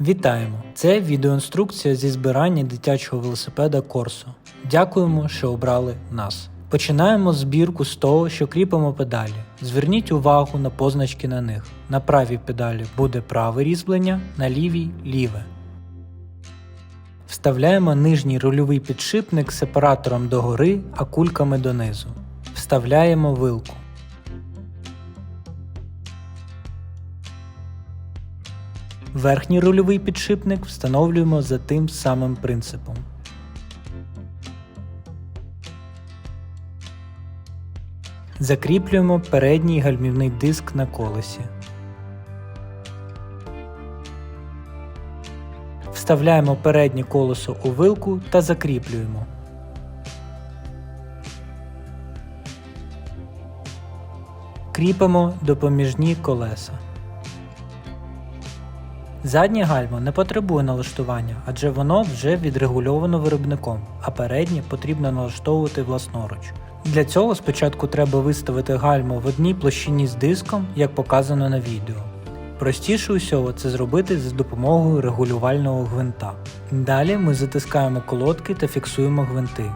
Вітаємо! Це відеоінструкція зі збирання дитячого велосипеда Corso. Дякуємо, що обрали нас. Починаємо збірку з того, що кріпимо педалі. Зверніть увагу на позначки на них. На правій педалі буде праве різьблення, на лівій ліве. Вставляємо нижній рульовий підшипник сепаратором догори, а кульками донизу. Вставляємо вилку. Верхній рульовий підшипник встановлюємо за тим самим принципом. Закріплюємо передній гальмівний диск на колесі. Вставляємо переднє колесо у вилку та закріплюємо. Кріпимо допоміжні колеса. Заднє гальмо не потребує налаштування, адже воно вже відрегульовано виробником, а переднє потрібно налаштовувати власноруч. Для цього спочатку треба виставити гальмо в одній площині з диском, як показано на відео. Простіше усього це зробити за допомогою регулювального гвинта. Далі ми затискаємо колодки та фіксуємо гвинти.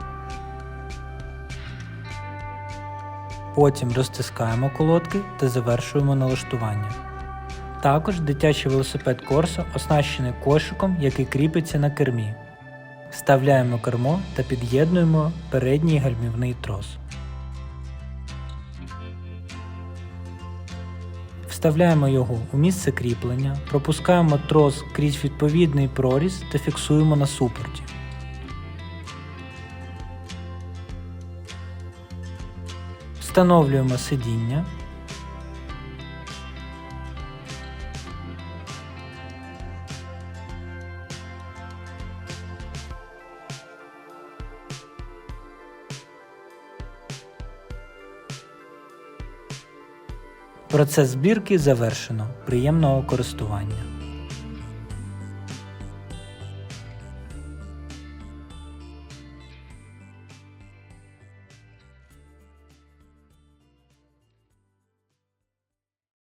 Потім розтискаємо колодки та завершуємо налаштування. Також дитячий велосипед Corso оснащений кошиком, який кріпиться на кермі. Вставляємо кермо та під'єднуємо передній гальмівний трос. Вставляємо його у місце кріплення, пропускаємо трос крізь відповідний проріз та фіксуємо на супорті. Встановлюємо сидіння. Процес збірки завершено. Приємного користування.